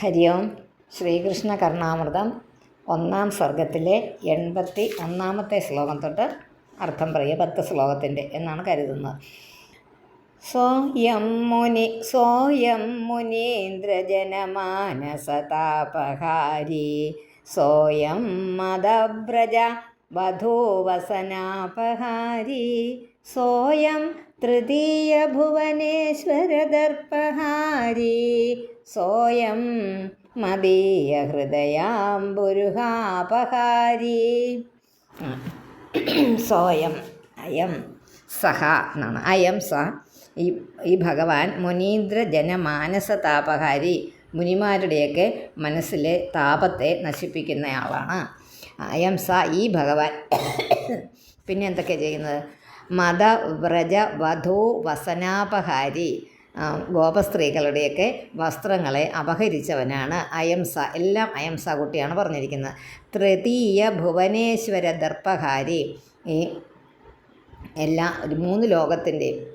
ഹരി ഓം. ശ്രീകൃഷ്ണ കർണാമൃതം ഒന്നാം സ്വർഗത്തിലെ എൺപത്തി ഒന്നാമത്തെ ശ്ലോകം തൊട്ട് അർത്ഥം പറയുക പത്ത് ശ്ലോകത്തിന്റെ എന്നാണ് കരുതുന്നത്. സോയം മുനി സോയം മുനീന്ദ്രജനമാനസതാപഹാരി. സോയം മതവ്രജ വധൂവസനാപഹാരി. സോയം തൃതീയഭുവനേശ്വരദർപ്പഹാരി. സോയം മദീയഹൃദയാംബുരുഹാപഹാരി. സോയം അയം സഹ എന്നാണ്. അയം സ ഈ ഈ ഭഗവാൻ മുനീന്ദ്ര താപഹാരി മുനിമാരുടെയൊക്കെ മനസ്സിലെ താപത്തെ നശിപ്പിക്കുന്നയാളാണ് അയം സ ഈ ഭഗവാൻ. പിന്നെ എന്തൊക്കെയാണ് ചെയ്യുന്നത്? മത വധൂ വസനാപഹാരി ഗോപസ്ത്രീകളുടെയൊക്കെ വസ്ത്രങ്ങളെ അപഹരിച്ചവനാണ് അയംസ എല്ലാം അയംസ കുട്ടിയാണ് പറഞ്ഞിരിക്കുന്നത്. തൃതീയ ഭുവനേശ്വര ദർപ്പഹാരി ഈ എല്ലാ ഒരു മൂന്ന് ലോകത്തിന്റെയും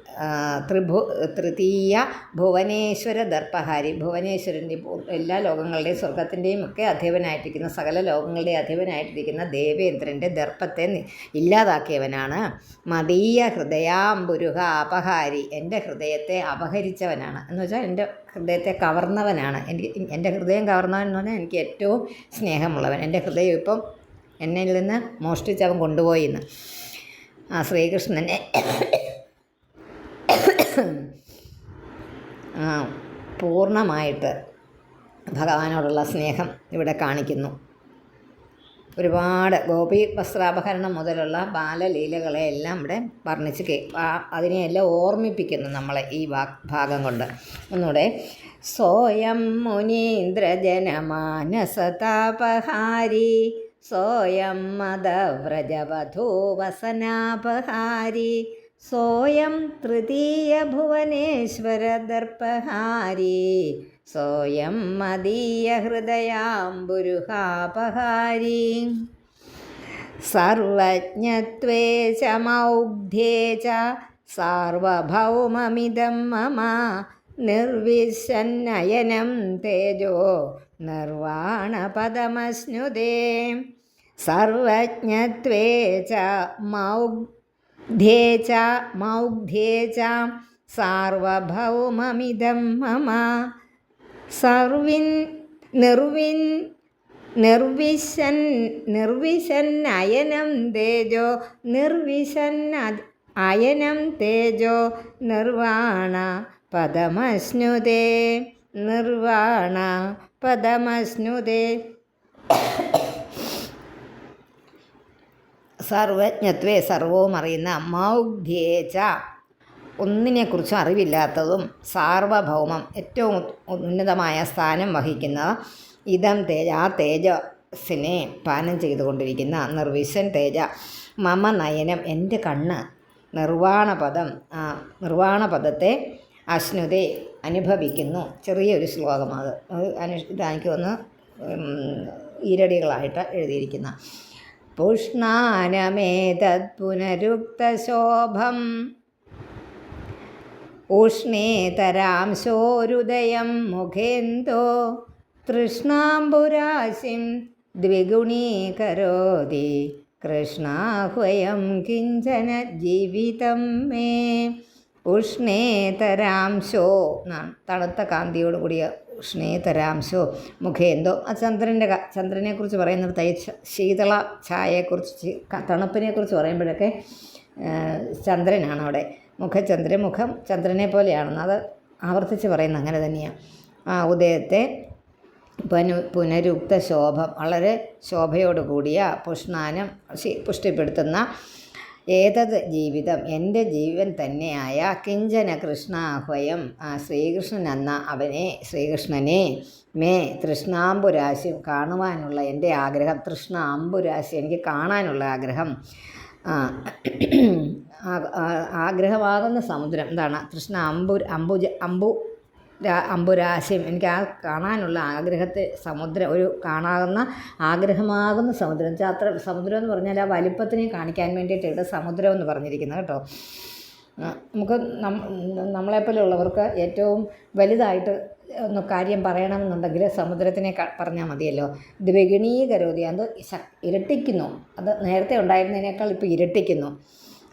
ത്രിഭു തൃതീയ ഭുവനേശ്വര ദർപ്പഹാരി. ഭുവനേശ്വരന്റെ എല്ലാ ലോകങ്ങളുടെയും സ്വർഗത്തിന്റെയും ഒക്കെ അധിപനായിട്ടിരിക്കുന്ന സകല ലോകങ്ങളുടെയും അധിപനായിട്ടിരിക്കുന്ന ദേവേന്ദ്രന്റെ ദർപ്പത്തെ ഇല്ലാതാക്കിയവനാണ്. മതീയ ഹൃദയാംബുരുഹ അപഹാരി. എന്റെ ഹൃദയത്തെ അപഹരിച്ചവനാണ്. എന്ന് വെച്ചാൽ എന്റെ ഹൃദയത്തെ കവർന്നവനാണ്. എനിക്ക് എന്റെ ഹൃദയം കവർന്നവൻ എന്ന് പറഞ്ഞാൽ എനിക്ക് ഏറ്റവും സ്നേഹമുള്ളവൻ. എന്റെ ഹൃദയം ഇപ്പം എന്നിൽ നിന്ന് മോഷ്ടിച്ചവൻ കൊണ്ടുപോയി എന്ന്. ആ ശ്രീകൃഷ്ണനെ ആ, പൂർണമായിട്ട് ഭഗവാനോടുള്ള സ്നേഹം ഇവിടെ കാണിക്കുന്നു. ഒരുപാട് ഗോപി വസ്ത്രാപഹരണം മുതലുള്ള ബാലലീലകളെ എല്ലാം ഇവിടെ വർണിച്ച് അതിനെയെല്ലാം ഓർമ്മിപ്പിക്കുന്നു നമ്മളെ ഈ ഭാഗം കൊണ്ട്. ഒന്നുകൂടെ സോയം മുനീന്ദ്രജനമാനസതാപഹാരി സോയം മദവ്രജവധൂവസനാപഹാരി സോയം തൃതീയ ഭുവനേശ്വര ദർപ്പഹാരി. സോയം മദീയ ഹൃദയാംബുരുഹാപഹാരി. സർവജ്ഞത്വേ ച മൗഗ്ധ്യേ ച സാർവഭൗമമിദം മമ നിർവിശന്നയനം തേജോ നിർവാണപദമശ്നുതേ. സർവജ്ഞത്വേ ച മൗഗ്ധ്യേ ച മൗഗ്ധ്യേ ച സാർവഭൗമമിദം മമ സർവിൻ നിർവിൻ നിർവിശൻ നിർവിശൻ അയനം തേജോ നിർവിശൻ അ- സർവജ്ഞത്വേ സർവവും അറിയുന്ന മൗഗ്ധ്യേച്ച ഒന്നിനെക്കുറിച്ചും അറിവില്ലാത്തതും സാർവഭൗമം ഏറ്റവും ഉന്നതമായ സ്ഥാനം വഹിക്കുന്ന ഇതം തേജ ആ തേജസിനെ പാനം ചെയ്തുകൊണ്ടിരിക്കുന്ന നിർവിശൻ തേജ. മമ നയനം എന്റെ കണ്ണ് നിർവാണപദം നിർവാണപദത്തെ അശ്നുതെ അനുഭവിക്കുന്നു. ചെറിയൊരു ശ്ലോകമാണ് അത്. അനു ഈരടികളായിട്ട് എഴുതിയിരിക്കുന്ന. പുഷ്ണാനമേതത് പുനരുക്തശോഭം ഉഷ്ണേതരാംശോരുദയം മുഖേന്തോ തൃഷ്ണാംബുരാശിം ദ്വിഗുണീകരോതി. കൃഷ്ണാഹ്വയം കിഞ്ചന ജീവിതം മേ. ഉഷ്ണേതരാംശോ എന്നാണ് തണുത്ത കാന്തിയോട് കൂടിയ ഉഷ്ണേതരാംശോ മുഖേന്തോ ആ ചന്ദ്രന്റെ ചന്ദ്രനെക്കുറിച്ച് പറയുന്നിടത്ത് തൈ ശീതള ഛായയെക്കുറിച്ച് തണുപ്പിനെക്കുറിച്ച് പറയുമ്പോഴൊക്കെ ചന്ദ്രനാണ് അവിടെ. മുഖചന്ദ്രൻ മുഖം ചന്ദ്രനെ പോലെയാണെന്ന് അത് ആവർത്തിച്ച് പറയുന്ന അങ്ങനെ തന്നെയാണ് ആ ഉദയത്തെ പനു പുനരുക്ത ശോഭം വളരെ ശോഭയോട് കൂടിയ പുഷ്ണാനം പുഷ്ടിപ്പെടുത്തുന്ന ഏതത് ജീവിതം? എന്റെ ജീവൻ തന്നെയായ കിഞ്ചന കൃഷ്ണാഹ്വയം ശ്രീകൃഷ്ണൻ എന്ന അവനെ ശ്രീകൃഷ്ണനെ മേ തൃഷ്ണാംബുരാശി കാണുവാനുള്ള എന്റെ ആഗ്രഹം. തൃഷ്ണാംബുരാശി എനിക്ക് കാണാനുള്ള ആഗ്രഹം. ആഗ്രഹമാകുന്ന സമുദ്രം എന്താണ് തൃഷ്ണ അമ്പു അമ്പുജ അമ്പു അമ്പുരാശിയും. എനിക്ക് ആ കാണാനുള്ള ആഗ്രഹത്തെ സമുദ്രം ഒരു കാണാവുന്ന ആഗ്രഹമാകുന്ന സമുദ്രം. വെച്ചാൽ അത്ര സമുദ്രം എന്ന് പറഞ്ഞാൽ ആ വലിപ്പത്തിനെ കാണിക്കാൻ വേണ്ടിയിട്ട് ഇവിടെ സമുദ്രം എന്ന് പറഞ്ഞിരിക്കുന്നത് കേട്ടോ. നമുക്ക് നമ്മളെപ്പോലെയുള്ളവർക്ക് ഏറ്റവും വലുതായിട്ട് ഒന്ന് കാര്യം പറയണമെന്നുണ്ടെങ്കിൽ സമുദ്രത്തിനെ പറഞ്ഞാൽ മതിയല്ലോ. ദ്വിഗുണീകരോതി അത് ശ- ഇരട്ടിക്കുന്നു. അത് നേരത്തെ ഉണ്ടായിരുന്നതിനേക്കാൾ ഇപ്പോൾ ഇരട്ടിക്കുന്നു.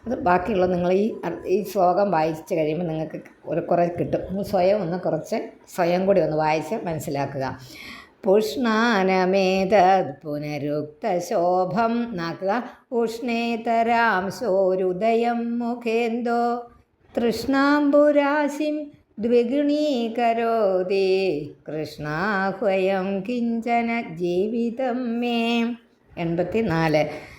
അത് ബാക്കിയുള്ള നിങ്ങൾ ഈ ഈ ശ്ലോകം വായിച്ച് കഴിയുമ്പോൾ നിങ്ങൾക്ക് ഒരു കുറേ കിട്ടും. നിങ്ങൾ സ്വയം ഒന്ന് കുറച്ച് സ്വയം കൂടി ഒന്ന് വായിച്ച് മനസ്സിലാക്കുക. പുഷ്ണാനമേതത് പുനരുക്തശോഭം നാക്കുക. ഉഷ്ണേതരാം സോരുദയം മുഖേന്തോ തൃഷ്ണാംബുരാശിം ദ്വിഗുണീകരോതി. കൃഷ്ണാഹ്വയം കിഞ്ചന ജീവിതം മേ. എൺപത്തിനാല്. തദ്ദേദാതാമ്രവിലോചന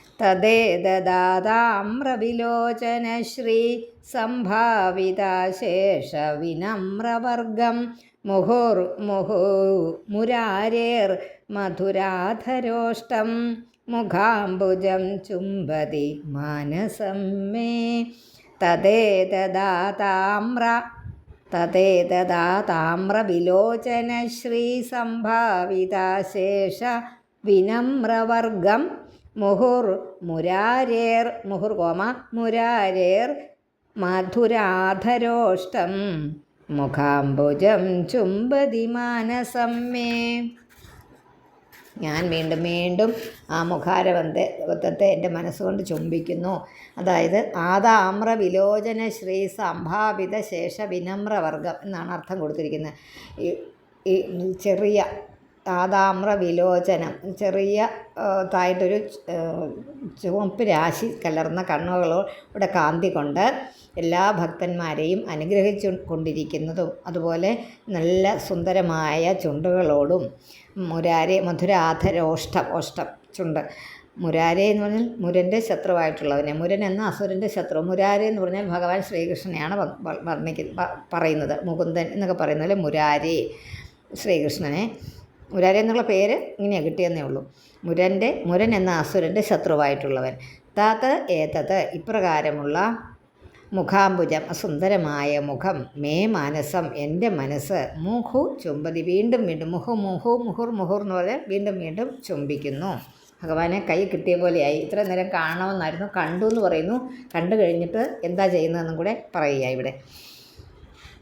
ശ്രീ സംഭാവിതാശേഷ വിനമ്രവർഗം മുഹുർ മുഹു മുരാരേർ മധുരാധരോഷ്ടം. മുഖാംബുജം ചുംബതി മാനസം മേ. തദ്ദേദാതാമ്ര തദ്ദേദാതാമ്രവിലോചന ശ്രീ സംഭാവിതാശേഷ വിനമ്രവർഗം മുഹുർ മുരാരേർ മുഹുർ കോമ മുരാരേർ മധുരാധരോഷ്ടം മുഖാംബുജം ചുംബതി മാനസം മേ ഞാൻ വീണ്ടും വീണ്ടും ആ മുഖാരബന്ധത്തെ എന്റെ മനസ്സുകൊണ്ട് ചുംബിക്കുന്നു. അതായത് ആദാമ്ര വിലോചന ശ്രീ സംഭാവിത ശേഷ വിനമ്രവർഗം എന്നാണ് അർത്ഥം കൊടുത്തിരിക്കുന്നത്. ഈ ചെറിയ ആദാമ്ര വിലോചനം ചെറിയ തായിട്ടൊരു ചുവപ്പ് രാശി കലർന്ന കണ്ണുകളോടെ കാന്തി കൊണ്ട് എല്ലാ ഭക്തന്മാരെയും അനുഗ്രഹിച്ചു കൊണ്ടിരിക്കുന്നതും അതുപോലെ നല്ല സുന്ദരമായ ചുണ്ടുകളോടും മുരാരെ മധുരാധരോഷ്ടം ഓഷ്ടം ചുണ്ട്. മുരാരെ എന്ന് പറഞ്ഞാൽ മുരന്റെ ശത്രുവായിട്ടുള്ളവനെ. മുരൻ എന്ന അസുരന്റെ ശത്രു. മുരാരെ എന്ന് പറഞ്ഞാൽ ഭഗവാൻ ശ്രീകൃഷ്ണനെയാണ് വ- വ- വർണിക്കുന്ന പ- പറയുന്നത്. മുകുന്ദൻ എന്നൊക്കെ പറയുന്നത് മുരാരെ ശ്രീകൃഷ്ണനെ. മുരാരെ എന്നുള്ള പേര് ഇങ്ങനെയാണ് കിട്ടിയെന്നേ ഉള്ളൂ. മുരന്റെ മുരൻ എന്ന അസുരന്റെ ശത്രുവായിട്ടുള്ളവൻ. താത്ത ഏതത് ഇപ്രകാരമുള്ള മുഖാംബുജം സുന്ദരമായ മുഖം മേ മാനസം എന്റെ മനസ്സ് മുഹു ചുംബതി വീണ്ടും വീണ്ടും മുഹു മുഹു മുഹുർ മുഹുർ എന്ന് പറഞ്ഞാൽ വീണ്ടും വീണ്ടും ചുംബിക്കുന്നു. ഭഗവാനെ കൈ കിട്ടിയ പോലെയായി. ഇത്ര നേരം കാണണമെന്നായിരുന്നു. കണ്ടു എന്ന് പറയുന്നു. കണ്ടു കഴിഞ്ഞിട്ട് എന്താ ചെയ്യുന്നതെന്നും കൂടെ പറയുക ഇവിടെ.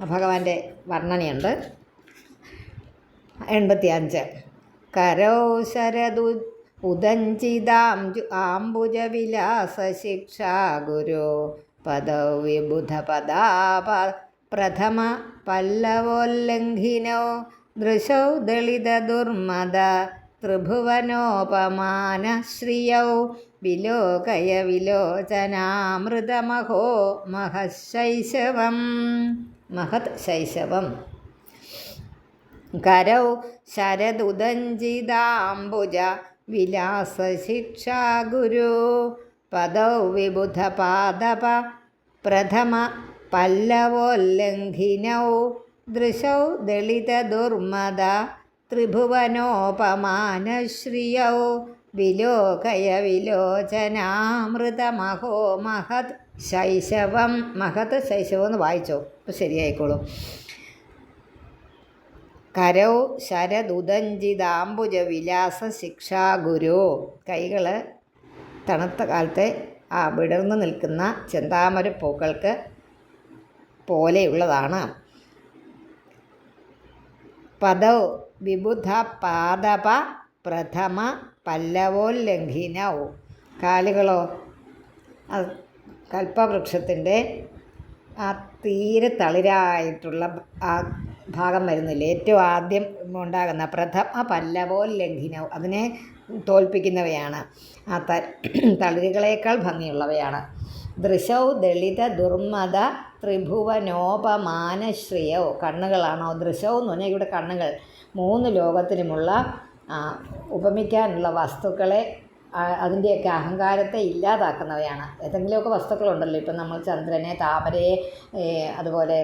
ഭഗവാന്റെ വർണനയുണ്ട്. എൺപത്തി അഞ്ച് കരോ ശരദു ഉദഞ്ചിതാം ആംബുജ വിലാസ ശിക്ഷാ ഗുരു പദൗ വിബുധ പദാപ പ്രഥമ പല്ലവോല്ലംഘിനോ ദൃശൗ ദളിത ദുർമദ ത്രിഭുവനോപമാന വിലോകയ വിലോചനാമൃതമഹോ മഹശൈശവം മഹത് ശൈശവം. കരൗ ശരദുദഞ്ചിതാംബുജ വിലാസശിക്ഷാ ഗുരു. പദൗ വിബുധ പാദപ പ്രഥമ പല്ലവോല്ലംഘിനൗ ദൃശൗ ദളിത ദുർമദ ത്രിഭുവനോപമാനശ്രിയൗ വിലോകയ വിലോചനാമൃതമഹോ മഹത് ശൈശവം. മഹത് ശൈശവം എന്ന് വായിച്ചോ. അപ്പോൾ ശരിയായിക്കോളും. കരൗ ശിക്ഷാ ഗുരു. കൈകൾ തണുത്ത കാലത്തെ ആ വിടർന്നു നിൽക്കുന്ന ചെന്താമര പൂക്കൾക്ക് പോലെയുള്ളതാണ്. പദൗ വിബുധ പാദപ പ്രഥമ പല്ലവോല്ലംഘിനൗ. കാലുകളോ കൽപ്പവൃക്ഷത്തിന്റെ ആ തീരെ തളിരായിട്ടുള്ള ആ ഭാഗം വരുന്നില്ല? ഏറ്റവും ആദ്യം ഉണ്ടാകുന്ന പ്രഥമ പല്ലവോല്ലംഘിനൗ അതിനെ തോൽപ്പിക്കുന്നവയാണ്. ആ ത തളിരുകളേക്കാൾ ഭംഗിയുള്ളവയാണ്. ദൃശൗ ദളിത ദുർമത ത്രിഭുവനോപമാനശ്രിയോ കണ്ണുകളാണോ? ദൃശൗ എന്ന് പറഞ്ഞാൽ ഇവിടെ കണ്ണുകൾ. മൂന്ന് ലോകത്തിനുമുള്ള ഉപമിക്കാനുള്ള വസ്തുക്കളെ അതിന്റെയൊക്കെ അഹങ്കാരത്തെ ഇല്ലാതാക്കുന്നവയാണ്. ഏതെങ്കിലുമൊക്കെ വസ്തുക്കളുണ്ടല്ലോ. ഇപ്പം നമ്മൾ ചന്ദ്രനെ താമരയെ അതുപോലെ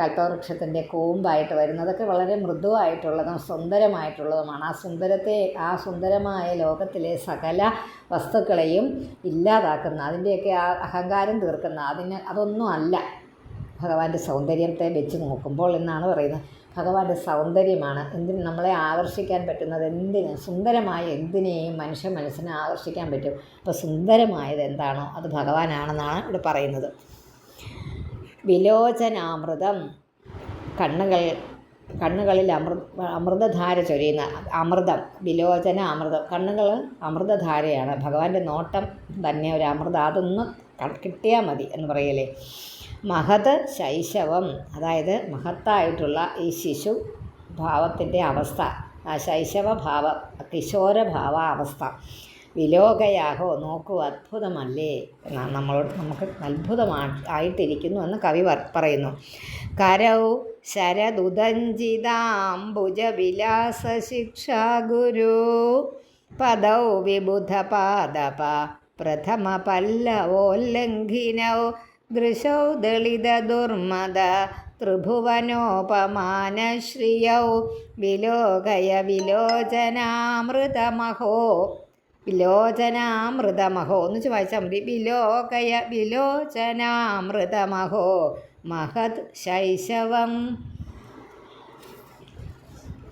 കൽപ്പവൃക്ഷത്തിന്റെ കൂമ്പായിട്ട് വരുന്നതൊക്കെ വളരെ മൃദുവായിട്ടുള്ളതും സുന്ദരമായിട്ടുള്ളതുമാണ്. ആ സുന്ദരത്തെ ആ സുന്ദരമായ ലോകത്തിലെ സകല വസ്തുക്കളെയും ഇല്ലാതാക്കുന്ന അതിന്റെയൊക്കെ ആ അഹങ്കാരം തീർക്കുന്ന അതിന് അതൊന്നും അല്ല ഭഗവാന്റെ സൗന്ദര്യത്തെ വെച്ച് നോക്കുമ്പോൾ എന്നാണ് പറയുന്നത്. ഭഗവാന്റെ സൗന്ദര്യമാണ്. എന്തിന് നമ്മളെ ആകർഷിക്കാൻ പറ്റുന്നത് എന്തിന്? സുന്ദരമായ എന്തിനേയും മനുഷ്യ മനസ്സിനെ ആകർഷിക്കാൻ പറ്റും. അപ്പോൾ സുന്ദരമായത് എന്താണോ അത് ഭഗവാനാണെന്നാണ് ഇവിടെ പറയുന്നത്. വിലോചനാമൃതം. കണ്ണുകൾ കണ്ണുകളിൽ അമൃ അമൃതധാര ചൊരിയുന്ന അമൃതം വിലോചന അമൃതം കണ്ണുകൾ അമൃതധാരയാണ്. ഭഗവാന്റെ നോട്ടം തന്നെ ഒരു അമൃതം. അതൊന്ന് കിട്ടിയാൽ മതി എന്ന് പറയലേ മഹത് ശൈശവം. അതായത് മഹത്തായിട്ടുള്ള ഈ ശിശു ഭാവത്തിന്റെ അവസ്ഥ. ആ ശൈശവഭാവം കിശോരഭാവ അവസ്ഥ. വിലോകയാഹോ നോക്കൂ അത്ഭുതമല്ലേ? നമ്മളോട് നമുക്ക് അത്ഭുതമാണ് ആയിട്ടിരിക്കുന്നു എന്ന് കവി പറയുന്നു. കരൗ ശരദുദഞ്ചിതാംബുജവിലാസശിക്ഷാ ഗുരു പദൗ വിബുധപാദപ പ്രഥമ പല്ലവോല്ലംഘിനൗ ദൃശൗ ദളിതദുർമദ ത്രിഭുവനോപമാനശ്രിയൗ വിലോകയ വിലോചനാമൃതമഹോ വിലോചനാമൃതമഹോ. എന്ന് വെച്ച് വായിച്ചാൽ മതി. വിലോകയ വിലോചനാമൃതമഹോ. മഹത് ശൈശവം.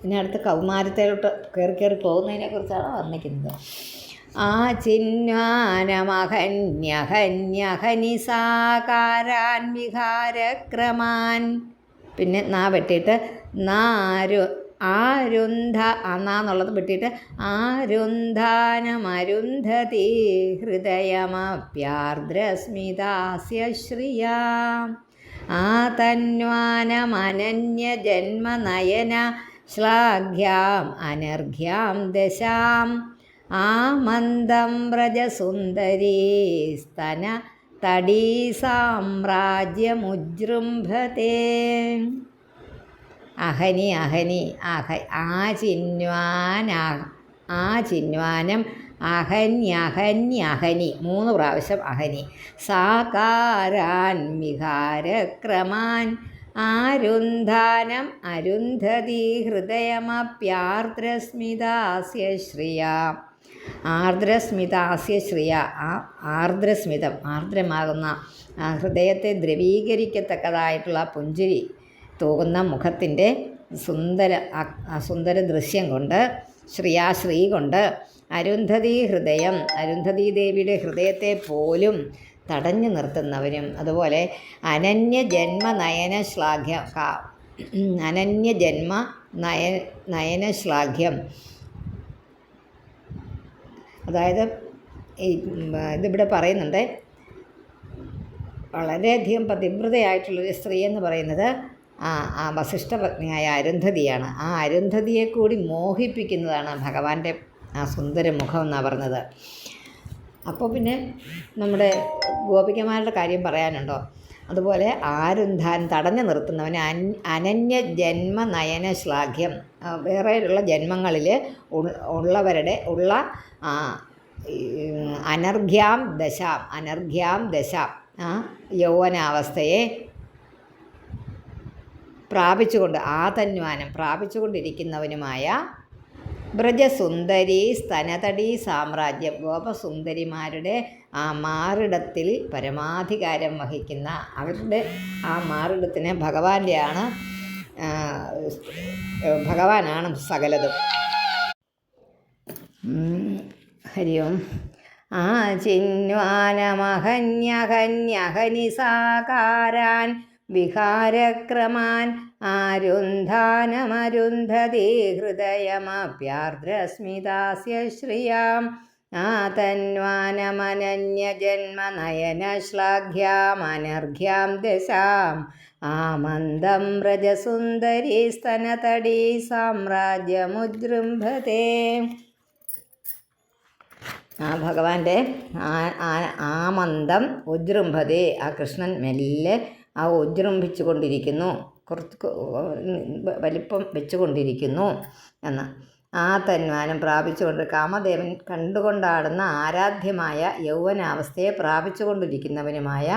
ഇനി അടുത്ത് കൗമാരത്തിലോട്ട് കയറി കയറി പോകുന്നതിനെ കുറിച്ചാണ് വർണിക്കുന്നത് ആ ചിന്വാനമഹന്യഹന്യഹനിസാകാരാൻ വിഹാരക്രമാൻ പിന്നെ നാ വെട്ടിയിട്ട് നാരു ആരുന്ധ അന്നാന്നുള്ളത് വെട്ടിയിട്ട് ആരുന്ധാനമരുന്ധതി ഹൃദയമപ്യാർദ്രസ്മിതാസ്യ ശ്രിയാം ആ തന്വാനമനന്യജന്മനയന ശ്ലാഘ്യാം അനർഘ്യാം ദശാം. ആ മന്ദം വ്രജസുന്ദരീ സ്തന തടീ സാമ്രാജ്യമുജൃംഭത്തെ അഹനി അഹനി അഹ ആ ചിന്വാൻ ആ ചിന്വാനം അഹന്യഹന്യഹനി മൂന്ന് പ്രാവശ്യം അഹനി. സാകാരാൻ വിഹാരക്രമാൻ ആരുന്ധാനം അരുന്ധതി ഹൃദയമപ്യാർദ്രസ്മിതാസ്യ ശ്രിയ ആർദ്രസ്മിതാസ്യ ശ്രിയ. ആ ആർദ്രസ്മിതം ആർദ്രമാകുന്ന ഹൃദയത്തെ ദ്രവീകരിക്കത്തക്കതായിട്ടുള്ള പുഞ്ചിരി തൂകുന്ന മുഖത്തിന്റെ സുന്ദര സുന്ദര ദൃശ്യം കൊണ്ട് ശ്രീയാശ്രീ കൊണ്ട് അരുന്ധതി ഹൃദയം അരുന്ധതി ദേവിയുടെ ഹൃദയത്തെ പോലും തടഞ്ഞു നിർത്തുന്നവരും അതുപോലെ അനന്യ ജന്മ നയന ശ്ലാഘ്യം അനന്യ ജന്മ നയ നയന ശ്ലാഘ്യം അതായത് ഈ ഇതിവിടെ പറയുന്നുണ്ട്. വളരെയധികം പതിവ്രതയായിട്ടുള്ളൊരു സ്ത്രീ എന്ന് പറയുന്നത് ആ ആ വസിഷ്ഠപത്നിയായ അരുന്ധതിയാണ്. ആ അരുന്ധതിയെ കൂടി മോഹിപ്പിക്കുന്നതാണ് ഭഗവാന്റെ ആ സുന്ദര മുഖം എന്നാണ് പറഞ്ഞത്. അപ്പോൾ പിന്നെ നമ്മുടെ ഗോപികമാരുടെ കാര്യം പറയാനുണ്ടോ? അതുപോലെ ആരുന്ധാൻ തടഞ്ഞു നിർത്തുന്നവന് അൻ അനന്യ ജന്മ നയന ശ്ലാഘ്യം. വേറെയുള്ള ജന്മങ്ങളിൽ ഉള്ളവരുടെ ഉള്ള അനർഘ്യാം ദശാം അനർഘ്യാം ദശാം യൗവനാവസ്ഥയെ പ്രാപിച്ചുകൊണ്ട് ആതന്വാനം പ്രാപിച്ചുകൊണ്ടിരിക്കുന്നവനുമായ ബ്രജസുന്ദരി സ്തനതടി സാമ്രാജ്യം ഗോപസുന്ദരിമാരുടെ ആ മാറിടത്തിൽ പരമാധികാരം വഹിക്കുന്ന അവരുടെ ആ മാറിടത്തിന് ഭഗവാന്റെയാണ് ഭഗവാനാണ് സകലതും. ഹരി ഓം. ആ ചിന്വാനമഹന്യഹന്യഹനിസാകാരാൻ വിഹാരക്രമാൻ ആരുന്ധാനമരുന്ധതി ഹൃദയമപ്യാർദ്രസ്മിതാസ്യ ശ്രിയാം ദശാം. ആമന്ദം വ്രജസുന്ദരി സ്തനതടീ സാമ്രാജ്യമുജൃംഭത്തെ ആ ഭഗവാന്റെ ആമന്ദം ഉജൃംഭതേ ആ കൃഷ്ണൻ മെല്ലെ ആ ഉജൃംഭിച്ചു കൊണ്ടിരിക്കുന്നു കുറച്ച് വലിപ്പം വെച്ചുകൊണ്ടിരിക്കുന്നു. എന്ന് ആ തന്മാനം പ്രാപിച്ചുകൊണ്ട് കാമദേവൻ കണ്ടുകൊണ്ടാടുന്ന ആരാധ്യമായ യൗവനാവസ്ഥയെ പ്രാപിച്ചുകൊണ്ടിരിക്കുന്നവനുമായ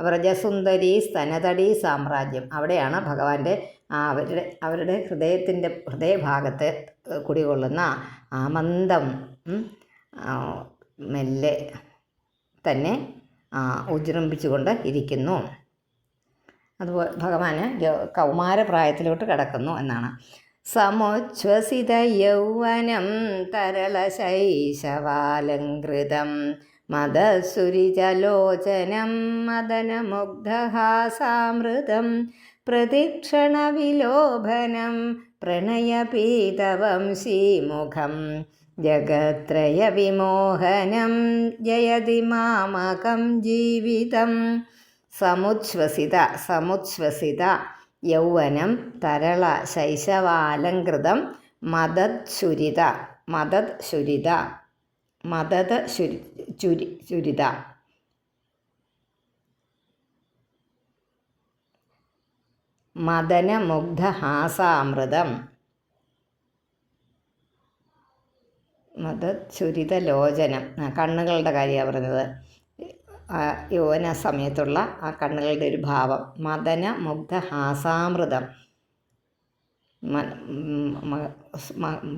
വ്രജസുന്ദരി സ്തനതടി സാമ്രാജ്യം. അവിടെയാണ് ഭഗവാന്റെ അവരുടെ അവരുടെ ഹൃദയത്തിന്റെ ഹൃദയഭാഗത്ത് കുടികൊള്ളുന്ന ആമന്ദം മെല്ലെ തന്നെ ഉജൃംഭിച്ചുകൊണ്ട് ഇരിക്കുന്നു. അതുപോലെ ഭഗവാന് കൗമാരപ്രായത്തിലോട്ട് കടക്കുന്നു എന്നാണ്. സമുച്ഛ്വസിത യൗവനം തരളശൈശവാലങ്കൃതം മദസുരിചലോചനം മദനമുഗ്ധഹാസാമൃതം പ്രതിക്ഷണവിലോഭനം പ്രണയപീതവംശീമുഖം ജഗത്രയവിമോഹനം ജയതി മാമകം ജീവിതം സമുച്ഛ്വസിത സമുച്ഛ്വസിത. യൗവനം തരള ശൈശവാലങ്കൃതം മദത് മദത് ശുരിത മദത് ചുരി ചുരിത. മദനമുഗ്ധഹാസാമൃതം മദത് ലോചനം കണ്ണുകളുടെ കാര്യമാണ് പറഞ്ഞത്. യൗവന സമയത്തുള്ള ആ കണ്ണുകളുടെ ഒരു ഭാവം. മദന മുഗ്ധ ഹാസാമൃതം.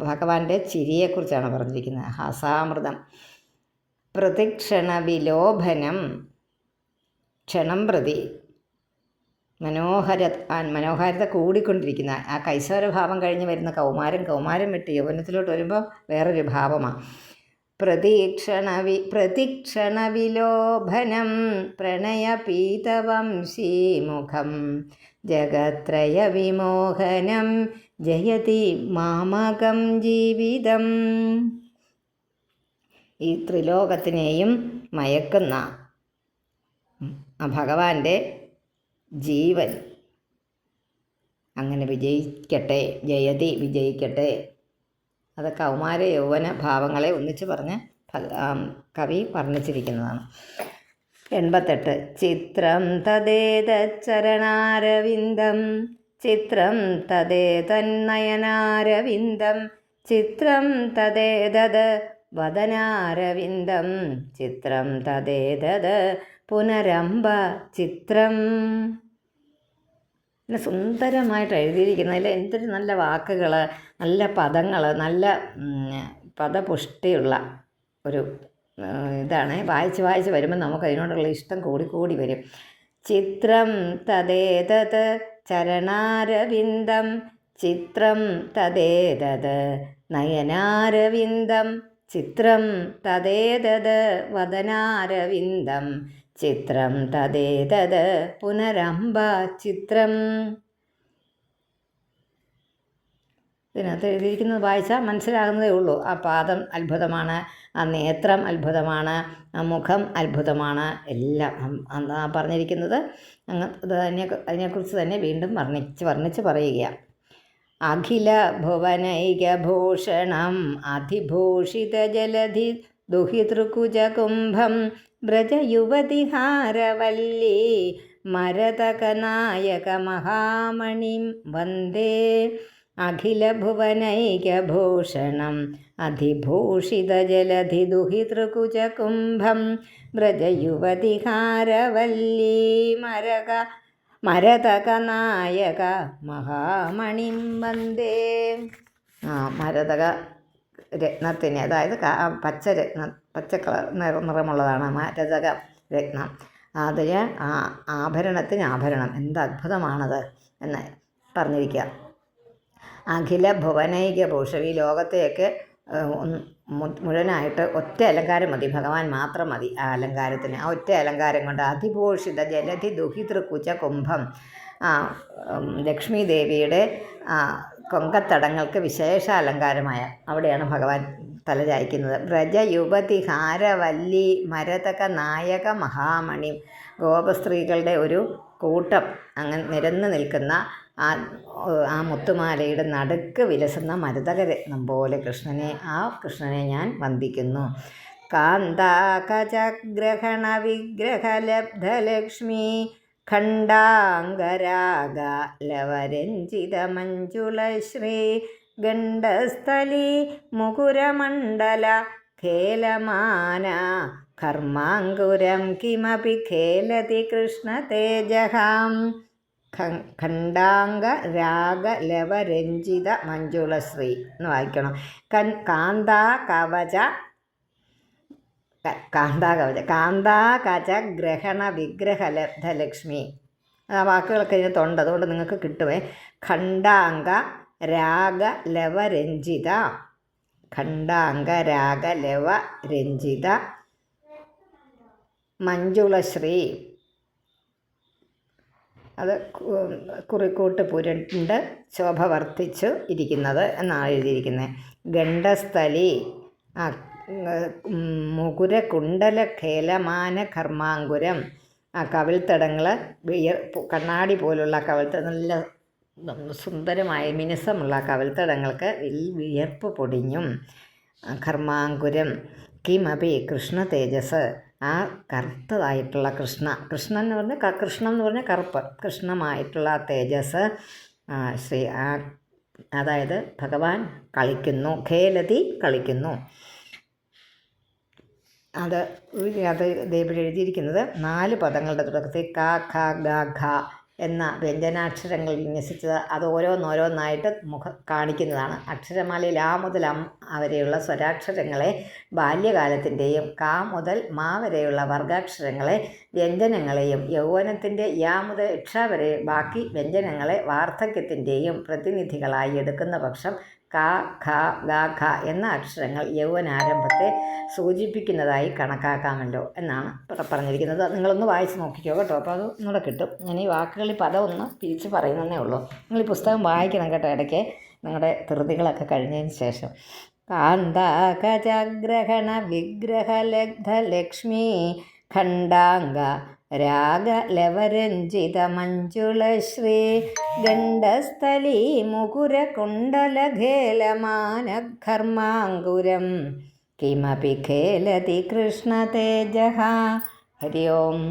ഭഗവാന്റെ ചിരിയെക്കുറിച്ചാണ് പറഞ്ഞിരിക്കുന്നത്. ഹാസാമൃതം. പ്രതിക്ഷണ വിലോഭനം ക്ഷണം പ്രതി. മനോഹര മനോഹാരിത കൂടിക്കൊണ്ടിരിക്കുന്ന ആ കൈസവരഭാവം കഴിഞ്ഞ് വരുന്ന കൗമാരം കൗമാരം വിട്ട് യൗവനത്തിലോട്ട് വരുമ്പോൾ വേറൊരു ഭാവമാണ് പ്രതീക്ഷണവി പ്രതിക്ഷണവിലോഭനം പ്രണയപീതവംശീമുഖം ജഗത്രയവിമോഹനം ജയതി മാമകം ജീവിതം. ഈ ത്രിലോകത്തിനെയും മയക്കുന്ന ഭഗവാന്റെ ജീവൻ. അങ്ങനെ വിജയിക്കട്ടെ ജയതി വിജയിക്കട്ടെ. അത് കൗമാര യൗവന ഭാവങ്ങളെ ഒന്നിച്ച് പറഞ്ഞ് കവി വർണിച്ചിരിക്കുന്നതാണ്. എൺപത്തെട്ട്. ചിത്രം തദ്ദേതച്ചരണാരവിന്ദം ചിത്രം തദേ തന്നയനാരവിന്ദം ചിത്രം തദേതത് വദനാരവിന്ദം. ചിത്രം തദേതത് പുനരംബ ചിത്രം. നല്ല സുന്ദരമായിട്ട് എഴുതിയിരിക്കുന്നതിൽ എന്തൊരു നല്ല വാക്കുകൾ നല്ല പദങ്ങൾ നല്ല പദപുഷ്ടിയുള്ള ഒരു ഇതാണ്. വായിച്ച് വായിച്ച് വരുമ്പോൾ നമുക്ക് അതിനോടുള്ള ഇഷ്ടം കൂടിക്കൂടി വരും. ചിത്രം തതേതത് ചരണാരവിന്ദം. ചിത്രം തതേതത് നയനാരവിന്ദം. ചിത്രം തതേതത് വദനാരവിന്ദം ചിത്രം തദേതത് പുനരംബ ചിത്രം. ഇതിനകത്ത് എഴുതിയിരിക്കുന്നത് വായിച്ചാൽ മനസ്സിലാകുന്നതേ ഉള്ളൂ. ആ പാദം അത്ഭുതമാണ് ആ നേത്രം അത്ഭുതമാണ് ആ മുഖം അത്ഭുതമാണ് എല്ലാം ആ പറഞ്ഞിരിക്കുന്നത് അങ്ങ് അതിനെ അതിനെക്കുറിച്ച് തന്നെ വീണ്ടും വർണിച്ച് വർണിച്ച് പറയുകയാണ് അഖില ഭുവനൈകഭൂഷണം അധിഭൂഷിത ജലധി ദുഹിതൃകുജകുംഭം വ്രജയുവതിഹാരവല്ലി മരതകനായകമഹാമണിം വന്ദേ. അഖിലഭുവനൈകഭൂഷണം അധിഭൂഷിതജലധിദുഹിതൃകുചകുംഭം വ്രജയുവതിഹാരവല്ലീ മരക മരതകനായക മഹാമണിം വന്ദേ. ആ മരതക രത്നത്തിന് അതായത് പച്ച രത്ന പച്ച കളർ നിറമുള്ളതാണ് മാരതക രത്നം. അതിന് ആഭരണത്തിന് ആഭരണം. എന്ത് അത്ഭുതമാണത് എന്ന് പറഞ്ഞിരിക്കുക. അഖില ഭുവനൈക ഭൂഷവി ലോകത്തെയൊക്കെ മുഴുവനായിട്ട് ഒറ്റ അലങ്കാരം മതി. ഭഗവാൻ മാത്രം മതി ആ അലങ്കാരത്തിന്. ആ ഒറ്റ അലങ്കാരം കൊണ്ട് അതിഭൂഷിത ജലധി ദുഹിതൃക്കുച്ച കുംഭം ലക്ഷ്മി ദേവിയുടെ കൊങ്കത്തടങ്ങൾക്ക് വിശേഷ അലങ്കാരമായ അവിടെയാണ് ഭഗവാൻ തലചായ്ക്കുന്നത് വ്രജ യുവതി ഹാരവല്ലി മരതക നായക മഹാമണി ഗോപസ്ത്രീകളുടെ ഒരു കൂട്ടം അങ്ങനെ നിരന്ന് നിൽക്കുന്ന ആ ആ മുത്തുമാലയുടെ നടുക്ക് വിലസുന്ന മരുതകരത്നം പോലെ കൃഷ്ണനെ ആ കൃഷ്ണനെ ഞാൻ വന്ദിക്കുന്നു. കാന്താകചഗ്രഹണ വിഗ്രഹലബ്ധലക്ഷ്മി ഖണ്ഡാംഗരാഗ ലവരഞ്ജിതമഞ്ജുളശ്രീ ഗണ്ഡസ്ഥലി മുകുരമണ്ഡല ഖേലമാന കർമാങ്കുരം കിമപി ഖേലതി കൃഷ്ണതേജഹാം ഖണ്ഡാംഗ രാഗ ലവരഞ്ജിത മഞ്ജുളശ്രീ എന്ന് വായിക്കണം. കൻ കാന്താ കവച കാന്താ കവച കാന്താ കച ഗ്രഹണ വിഗ്രഹ ലബ്ധലക്ഷ്മി ആ വാക്കുകളൊക്കെ തൊണ്ട്. അതുകൊണ്ട് നിങ്ങൾക്ക് കിട്ടുമേ ഖണ്ഡാംഗ രാഗ ലവ രഞ്ജിത ഖണ്ഡാംഗ രാഗ ലവ രഞ്ജിത മഞ്ജുളശ്രീ അത് കുറിക്കൂട്ട് പുരണ്ട് ശോഭ വർദ്ധിച്ചു ഇരിക്കുന്നത് എന്നാണ് എഴുതിയിരിക്കുന്നത്. ഗണ്ഡസ്ഥലി ആ ഉം, മുകുര കുണ്ടല ഖേലമാന കർമാങ്കുരം. ആ കവിൾത്തടങ്ങൾ വിയർ കണ്ണാടി പോലുള്ള കവിൾത്ത നല്ല സുന്ദരമായ മിനുസമുള്ള കവിൾത്തടങ്ങൾക്ക് വിയർപ്പ് പൊടിഞ്ഞും. കർമാങ്കുരം കിമപി കൃഷ്ണ തേജസ് ആ കറുത്തതായിട്ടുള്ള കൃഷ്ണ കൃഷ്ണൻ എന്ന് പറഞ്ഞാൽ കൃഷ്ണം എന്ന് പറഞ്ഞാൽ കറുപ്പ് കൃഷ്ണമായിട്ടുള്ള തേജസ് ശ്രീ അതായത് ഭഗവാൻ കളിക്കുന്നു ഖേലതി കളിക്കുന്നു. അത് അത് ദേവിൽ എഴുതിയിരിക്കുന്നത് നാല് പദങ്ങളുടെ തുടക്കത്തിൽ ക ഖ ഗ ഘ എന്ന വ്യഞ്ജനാക്ഷരങ്ങൾ വിന്യസിച്ചത് അത് ഓരോന്നോരോന്നായിട്ട് മുഖ കാണിക്കുന്നതാണ്. അക്ഷരമാലയിൽ ആ മുതൽ അം വരെയുള്ള സ്വരാക്ഷരങ്ങളെ ബാല്യകാലത്തിന്റെയും കാ മുതൽ മാ വരെയുള്ള വർഗാക്ഷരങ്ങളെ വ്യഞ്ജനങ്ങളെയും യൗവനത്തിന്റെ യാ മുതൽ ഇക്ഷ വരെ ബാക്കി വ്യഞ്ജനങ്ങളെ വാർദ്ധക്യത്തിന്റെയും പ്രതിനിധികളായി എടുക്കുന്ന പക്ഷം ക ഖ ഗ ഖ എന്ന അക്ഷരങ്ങൾ യൗവനാരംഭത്തെ സൂചിപ്പിക്കുന്നതായി കണക്കാക്കാമല്ലോ എന്നാണ് പറഞ്ഞിരിക്കുന്നത്. നിങ്ങളൊന്ന് വായിച്ച് നോക്കിക്കോ കേട്ടോ. അപ്പോൾ അത് ഒന്നുകൂടെ കിട്ടും. ഞാൻ ഈ വാക്കുകളിൽ പദം ഒന്ന് പിരിച്ച് പറയുന്നതേ ഉള്ളൂ. നിങ്ങൾ ഈ പുസ്തകം വായിക്കണം കേട്ടോ ഇടയ്ക്ക്. നിങ്ങളുടെ ധൃതികളൊക്കെ കഴിഞ്ഞതിന് ശേഷം. കാന്താകജഗ്രഹണ വിഗ്രഹലഗ്ധലക്ഷ്മി ഖണ്ഡാംഗ രാഗലവരഞ്ജിത മഞ്ജുളശ്രീ ഗണ്ഡസ്ഥലീ മുകുരകുണ്ടലഖേലമാനഘർമാങ്കുരം. കിമപി ഖേലതി കൃഷ്ണതേജ ഹരി ഓം.